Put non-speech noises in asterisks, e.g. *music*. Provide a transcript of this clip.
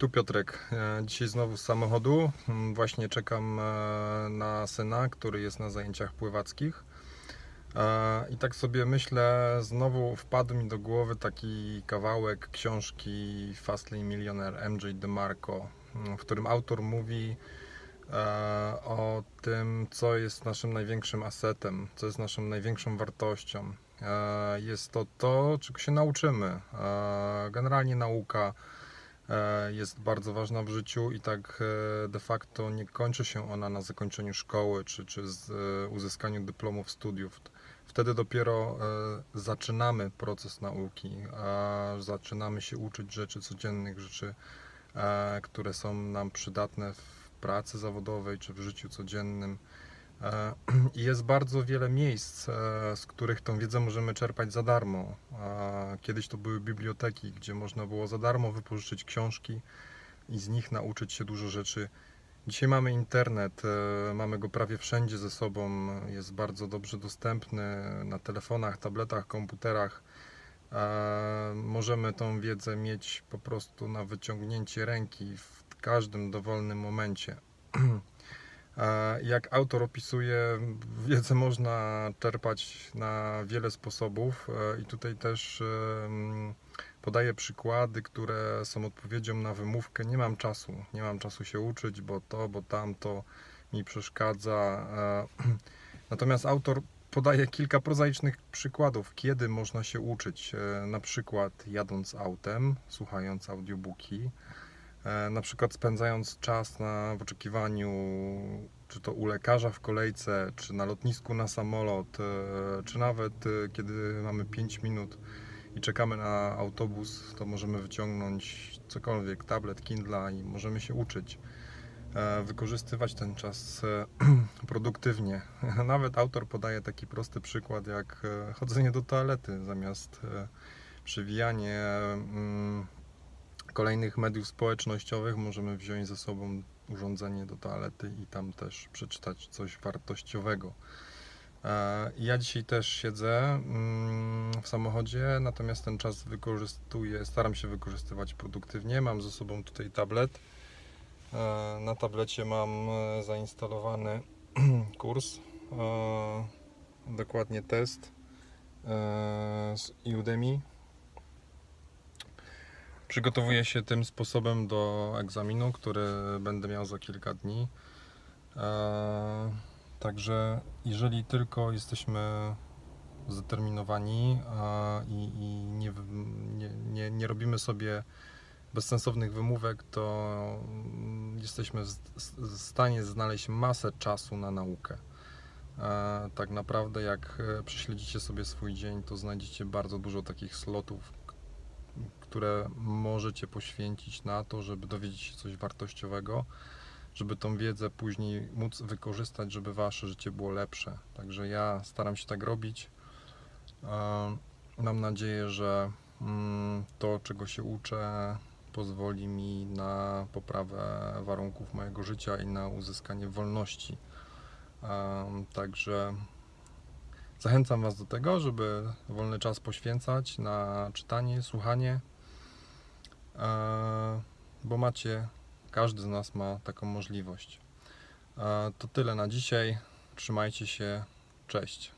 Tu Piotrek. E, Dzisiaj znowu z samochodu. Mm, Właśnie czekam e, na syna, który jest na zajęciach pływackich. E, I tak sobie myślę, znowu wpadł mi do głowy taki kawałek książki Fastly Millionaire MJ DeMarco, mm, w którym autor mówi o tym, co jest naszym największym asetem, co jest naszą największą wartością. Jest to to, czego się nauczymy. Generalnie nauka jest bardzo ważna w życiu i tak e, de facto nie kończy się ona na zakończeniu szkoły czy, czy z e, uzyskaniu dyplomów studiów. Wtedy dopiero e, zaczynamy proces nauki, zaczynamy się uczyć rzeczy codziennych, rzeczy, e, które są nam przydatne w pracy zawodowej czy w życiu codziennym. E, *clears throat* I jest bardzo wiele miejsc, e, z których tą wiedzę możemy czerpać za darmo. Kiedyś to były biblioteki, gdzie można było za darmo wypożyczyć książki i z nich nauczyć się dużo rzeczy. Dzisiaj mamy internet, e, mamy go prawie wszędzie ze sobą, jest bardzo dobrze dostępny na telefonach, tabletach, komputerach. Możemy tą wiedzę mieć po prostu na wyciągnięcie ręki w każdym dowolnym momencie. *clears throat* Jak autor opisuje, wiedzę można czerpać na wiele sposobów e, i tutaj też podaję przykłady, które są odpowiedzią na wymówkę. Nie mam czasu, nie mam czasu się uczyć, bo to, bo tamto mi przeszkadza. E, *clears throat* Natomiast autor podaje kilka prozaicznych przykładów, kiedy można się uczyć. E, Na przykład jadąc autem, słuchając audiobooki, na przykład spędzając czas na, w oczekiwaniu, czy to u lekarza w kolejce, czy na lotnisku na samolot, e, czy nawet e, kiedy mamy 5 minut i czekamy na autobus, to możemy wyciągnąć cokolwiek, tablet, Kindle i możemy się uczyć. e, Wykorzystywać ten czas e, *clears throat* produktywnie. *laughs* Nawet autor podaje taki prosty przykład, jak e, chodzenie do toalety zamiast e, przewijanie mm, kolejnych mediów społecznościowych możemy wziąć ze sobą urządzenie do toalety i tam też przeczytać coś wartościowego. E, Ja dzisiaj też siedzę mm, w samochodzie, natomiast ten czas wykorzystuję, staram się wykorzystywać produktywnie. Mam ze sobą tutaj tablet. E, Na tablecie mam e, zainstalowany *clears throat* kurs, dokładnie test z Udemy. Przygotowuję się tym sposobem do egzaminu, który będę miał za kilka dni. Eee, Także jeżeli tylko jesteśmy zdeterminowani a, i, i nie, nie, nie, robimy sobie bezsensownych wymówek, to jesteśmy w stanie znaleźć masę czasu na naukę. Eee, Tak naprawdę, jak e, prześledzicie sobie swój dzień, to znajdziecie bardzo dużo takich slotów, które możecie poświęcić na to, żeby dowiedzieć się coś wartościowego, żeby tą wiedzę później móc wykorzystać, żeby wasze życie było lepsze. Także ja staram się tak robić. Mam nadzieję, że mm, to, czego się uczę, pozwoli mi na poprawę warunków mojego życia i na uzyskanie wolności. Także zachęcam Was do tego, żeby wolny czas poświęcać na czytanie, słuchanie, bo macie, każdy z nas ma taką możliwość. E, To tyle na dzisiaj. Trzymajcie się. Cześć.